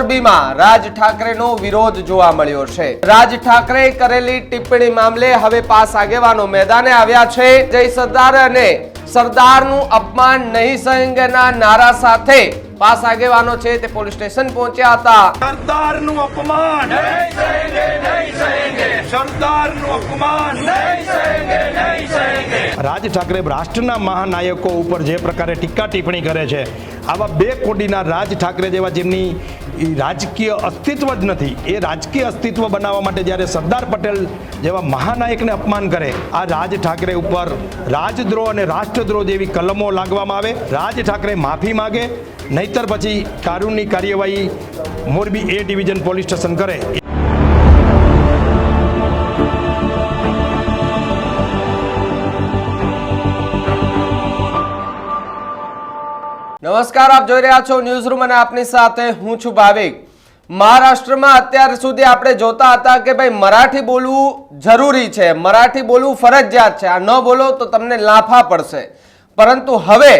મોરબીમાં રાજ ઠાકરેનો વિરોધ જોવા મળ્યો છે. રાજ ઠાકરે કરેલી ટિપ્પણી મામલે હવે પાસ આગેવાનો મેદાને આવ્યા છે. જય સરદાર અને સરદારનું અપમાન નહીં સહેંગેના નારા સાથે પાસ આગેવાનો છે તે પોલીસ સ્ટેશન પહોંચ્યા હતા. સરદારનું અપમાન. સરદારનું સરદારનું અપમાન. નહીં સહેંગે નહીં સહેંગે રાજ ઠાકરે રાષ્ટ્રના મહાનાયકો ઉપર જે પ્રકારે ટીકા ટિપ્પણી કરે છે આવા બે કોટીના રાજ ઠાકરે જેવા જેમની રાજકીય અસ્તિત્વ જ નથી એ રાજકીય અસ્તિત્વ બનાવવા માટે જ્યારે સરદાર પટેલ જેવા મહાનાયકને અપમાન કરે આ રાજ ઠાકરે ઉપર રાજદ્રોહ અને રાષ્ટ્રદ્રોહ જેવી કલમો લાગવામાં આવે. રાજ ઠાકરે માફી માગે નહીતર પછી કાનૂની કાર્યવાહી Morbi A division police station કરે. નમસ્કાર, આપ જોઈ રહ્યા છો ન્યૂઝ રૂમ અને આપની સાથે હું છું ભાવિક. મહારાષ્ટ્રમાં અત્યાર સુધી આપણે જોતા હતા કે ભાઈ મરાઠી બોલવું જરૂરી છે. મરાઠી બોલવું ફરજિયાત છે. આ ન બોલો તો તમને લાફા પડશે. પરંતુ હવે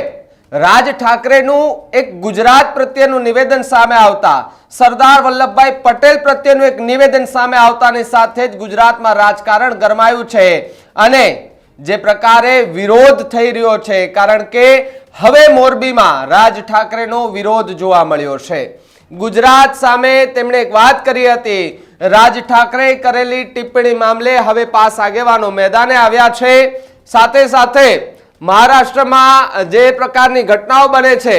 રાજ ઠાકરેનું એક ગુજરાત પ્રત્યેનું નિવેદન સામે આવતા, સરદાર વલ્લભભાઈ પટેલ પ્રત્યેનું એક નિવેદન સામે આવતાની સાથે જ ગુજરાતમાં રાજકારણ ગરમાયું છે. અને જે પ્રકારે વિરોધ થઈ રહ્યો છે, કારણ કે હવે મોરબીમાં રાજ ઠાકરેનો વિરોધ જોવા મળ્યો છે. ગુજરાત સામે તેમણે એક વાત કરી હતી, રાજ ઠાકરે કરેલી ટિપ્પણી મામલે હવે પાસ આગેવાનો મેદાને આવ્યા છે. સાથે સાથે મહારાષ્ટ્રમાં જે પ્રકારની ઘટનાઓ બને છે,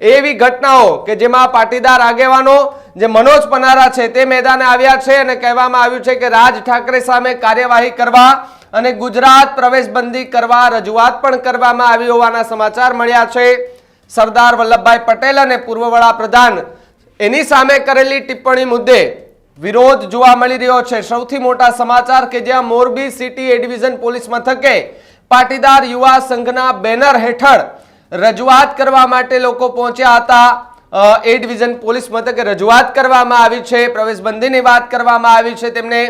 એવી ઘટનાઓ કે જેમાં પાટીદાર આગેવાનો જે મનોજ પનારા છે તે મેદાને આવ્યા છે અને કહેવામાં આવ્યું છે કે રાજ ઠાકરે સામે કાર્યવાહી કરવા અને ગુજરાત પ્રવેશબંધી કરવા રજૂઆત પણ કરવામાં આવી હોવાના સમાચાર મળ્યા છે. સરદાર વલ્લભભાઈ પટેલ અને પૂર્વ વડાપ્રધાન એની સામે કરેલી ટિપ્પણી મુદ્દે વિરોધ જોવા મળી રહ્યો છે. સૌથી મોટા સમાચાર કે જ્યાં Morbi city A division police મથકે પાટીદાર યુવા સંઘના બેનર હેઠળ રજૂઆત કરવા માટે લોકો પહોંચ્યા હતા. એ ડિવિઝન પોલીસ મથકે રજૂઆત કરવામાં આવી છે પ્રવેશબંધીની વાત કરવામાં આવી છે. તેમને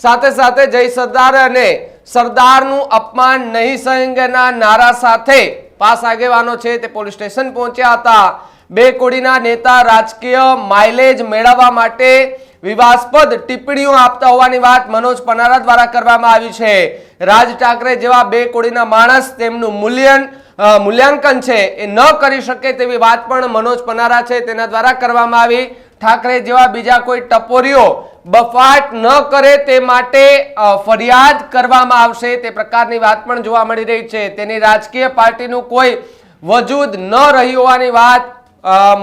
સાથે સાથે જય સરદાર અને સરદારનું અપમાન નહીં સંઘના નારા સાથે પાસ આગેવાનો છે તે પોલીસ સ્ટેશન પહોંચ્યા હતા. બે કોડીના નેતા રાજકીય માઇલેજ મેળવવા માટે વિવાસ્પદ ટિપ્પણીઓ આપતા હોવાની વાત મનોજ પનારા દ્વારા કરવામાં આવી છે. રાજ ઠાકરે જેવા બે કોડીના માણસ તેમનું મૂલ્યન મૂલ્યાંકન છે એ ન કરી શકે તેવી વાત પણ મનોજ પનારા છે તેના દ્વારા કરવામાં આવી. ઠાકરે જેવા બીજા કોઈ ટપોરીઓ બફાટ ન કરે તે માટે ફરિયાદ કરવામાં આવશે. તે પ્રકારની વાત પણ જોવા મળી રહી છે. તેની રાજકીય પાર્ટીનું કોઈ વજૂદ ન રહી હોવાની વાત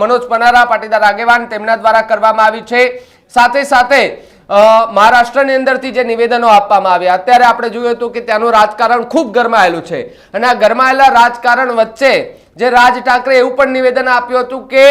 મનોજ પનારા, પાટીદાર આગેવાન તેમના દ્વારા કરવામાં આવી છે. સાથે સાથે મહારાષ્ટ્રની અંદરથી જે નિવેદનો આપવામાં આવ્યા, અત્યારે આપણે જોયું હતું કે ત્યાંનું રાજકારણ ખૂબ ગરમાયેલું છે. અને આ ગરમાયેલા રાજકારણ વચ્ચે જે રાજ ઠાકરે એવું પણ નિવેદન આપ્યું હતું કે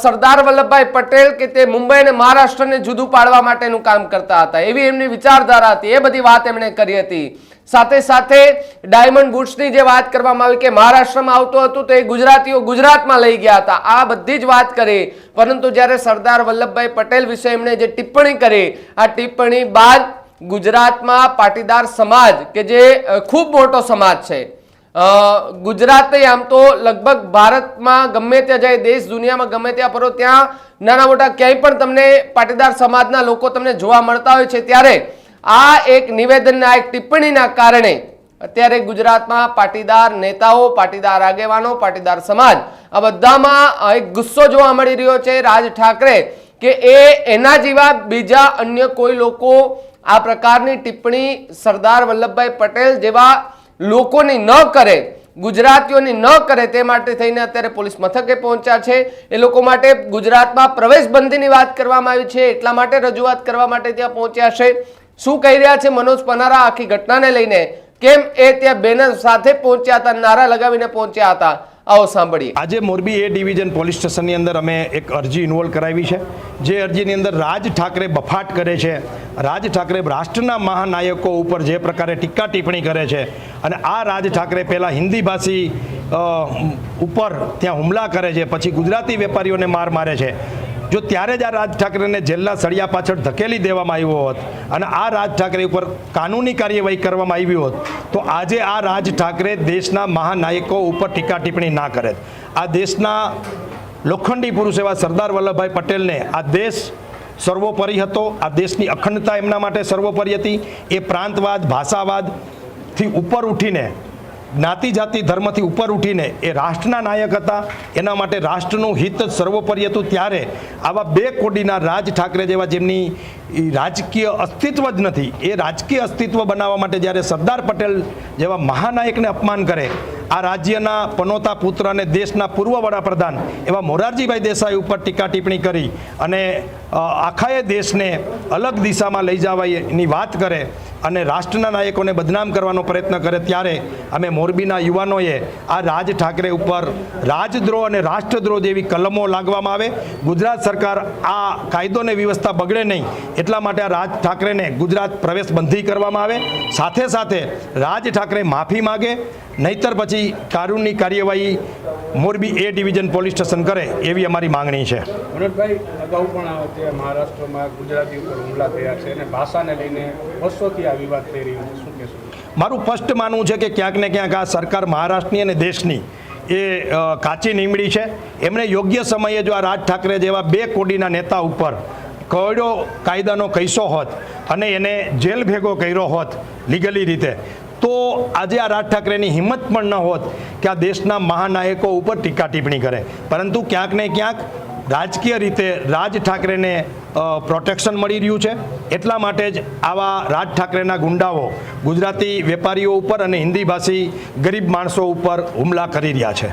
સરદાર વલ્લભભાઈ પટેલ કે તે મુંબઈ અને મહારાષ્ટ્રને જુદું પાડવા માટેનું કામ કરતા હતા. એવી એમની વિચારધારા હતી. એ બધી વાત એમણે કરી હતી. સાથે સાથે ડાયમંડ બુટ્સની જે વાત કરવામાં આવી કે મહારાષ્ટ્રમાં આવતું હતું તો એ ગુજરાતીઓ ગુજરાતમાં લઈ ગયા હતા. આ બધી જ વાત કરી. પરંતુ જ્યારે સરદાર વલ્લભભાઈ પટેલ વિશે એમણે જે ટિપ્પણી કરી, આ ટિપ્પણી બાદ ગુજરાતમાં પાટીદાર સમાજ કે જે ખૂબ મોટો સમાજ છે ગુજરાત આમ તો લગભગ ભારતમાં ગમે ત્યાં જાય, દેશ દુનિયામાં ગમે ત્યાં ફરો, ત્યાં નાના મોટા ક્યાંય પણ તમને પાટીદાર સમાજના લોકો તમને જોવા મળતા હોય છે. ત્યારે આ એક નિવેદનના, એક ટિપ્પણીના કારણે અત્યારે ગુજરાતમાં પાટીદાર નેતાઓ, પાટીદાર આગેવાનો, પાટીદાર સમાજ આ બધામાં એક ગુસ્સો જોવા મળી રહ્યો છે. રાજ ઠાકરે કે એ એના જેવા બીજા અન્ય કોઈ લોકો આ પ્રકારની ટિપ્પણી સરદાર વલ્લભભાઈ પટેલ જેવા લોકોની ન કરે, ગુજરાતીઓની ન કરે તે માટે થઈને અત્યારે પોલીસ મથકે પહોંચ્યા છે. એ લોકો માટે ગુજરાતમાં પ્રવેશબંધીની વાત કરવામાં આવી છે, એટલા માટે રજૂઆત કરવા માટે ત્યાં પહોંચ્યા છે. શું કહી રહ્યા છે મનોજ પનારા આખી ઘટનાને લઈને? કેમ એ ત્યાં બેનર સાથે પહોંચ્યા હતા, નારા લગાવીને પહોંચ્યા હતા? આવો સાંભળીએ. આજે મોરબી એ ડિવિઝન પોલીસ સ્ટેશનની અંદર અમે એક અરજી ઇન્વોલ્વ કરાવી છે. જે અરજીની અંદર રાજ ઠાકરે બફાટ કરે છે. રાજ ઠાકરે રાષ્ટ્રના મહાનાયકો ઉપર જે પ્રકારે ટીકા ટિપ્પણી કરે છે અને આ રાજ ઠાકરે પહેલાં હિન્દી ભાષી ઉપર ત્યાં હુમલા કરે છે. પછી ગુજરાતી વેપારીઓને માર મારે છે. જો ત્યારે જ આ રાજ ઠાકરેને જેલના સળિયા પાછળ ધકેલી દેવામાં આવ્યો હોત અને આ રાજ ઠાકરે ઉપર કાનૂની કાર્યવાહી કરવામાં આવી હોત, તો આજે આ રાજ ઠાકરે દેશના મહાનાયકો ઉપર ટીકા ટિપ્પણી ના કરે. આ દેશના લોખંડી પુરુષ એવા સરદાર વલ્લભભાઈ પટેલને આ દેશ સર્વોપરી હતો, આ દેશની અખંડતા એમના માટે સર્વોપરી હતી. એ પ્રાંતવાદ ભાષાવાદથી ઉપર ઉઠીને જ્ઞાતિ જાતિ ધર્મથી ઉપર ઉઠીને એ રાષ્ટ્રના નાયક હતા. એના માટે રાષ્ટ્રનું હિત જ સર્વોપરી હતું ત્યારે આવા બે કોડીના રાજ ઠાકરે જેવા જેમની રાજકીય અસ્તિત્વ જ નથી, એ રાજકીય અસ્તિત્વ બનાવવા માટે જ્યારે સરદાર પટેલ જેવા મહાનાયકને અપમાન કરે, આ રાજ્યના પનોતા પુત્ર અને દેશના પૂર્વ વડાપ્રધાન એવા મોરારજીભાઈ દેસાઈ ઉપર ટીકા ટિપ્પણી કરી અને આખાએ દેશને અલગ દિશામાં લઈ જવાની વાત કરે. અને રાષ્ટ્રના નાયકોને બદનામ કરવાનો પ્રયત્ન કરે ત્યારે અમે મોરબીના યુવાનોએ આ રાજ ઠાકરે ઉપર રાજદ્રોહ અને રાષ્ટ્રદ્રોહ જેવી કલમો લાગવામાં આવે. ગુજરાત સરકાર આ કાયદોને વ્યવસ્થા બગડે નહીં એટલા માટે આ રાજ ઠાકરેને ગુજરાત પ્રવેશ બંધી કરવામાં આવે. સાથે સાથે રાજ ઠાકરે માફી માગે. નહીતર પછી કાનૂની કાર્યવાહી Morbi A division police station કરે એવી અમારી માંગણી છે. મનોજભાઈ અગાઉ પણ જે મહારાષ્ટ્રમાં ગુજરાતી ઉપર હુમલા થયા છે અને ભાષાને લઈને વર્ષોથી આ વિવાદ થઈ રહ્યો છે. શું કહેશો? મારું ફર્સ્ટ માનવું છે કે ક્યાંક ને ક્યાંક આ સરકાર મહારાષ્ટ્રની અને દેશની એ કાચી નીમડી છે. એમણે યોગ્ય સમયે જો આ રાજ ઠાકરે જેવા બે કોડીના નેતા ઉપર કડો કાયદાનો કૈસો હોત અને એને જેલ ભેગો કર્યો હોત લીગલી રીતે તો આજે આ રાજ ઠાકરેની હિંમત પણ ન હોત કે આ દેશના મહાનાયકો ઉપર ટીકા ટિપ્પણી કરે. પરંતુ ક્યાંક ને ક્યાંક રાજકીય રીતે રાજ ઠાકરેને પ્રોટેક્શન મળી રહ્યું છે. એટલા માટે જ આવા રાજ ઠાકરેના ગુંડાઓ ગુજરાતી વેપારીઓ ઉપર અને હિન્દી ભાષી ગરીબ માણસો ઉપર હુમલા કરી રહ્યા છે.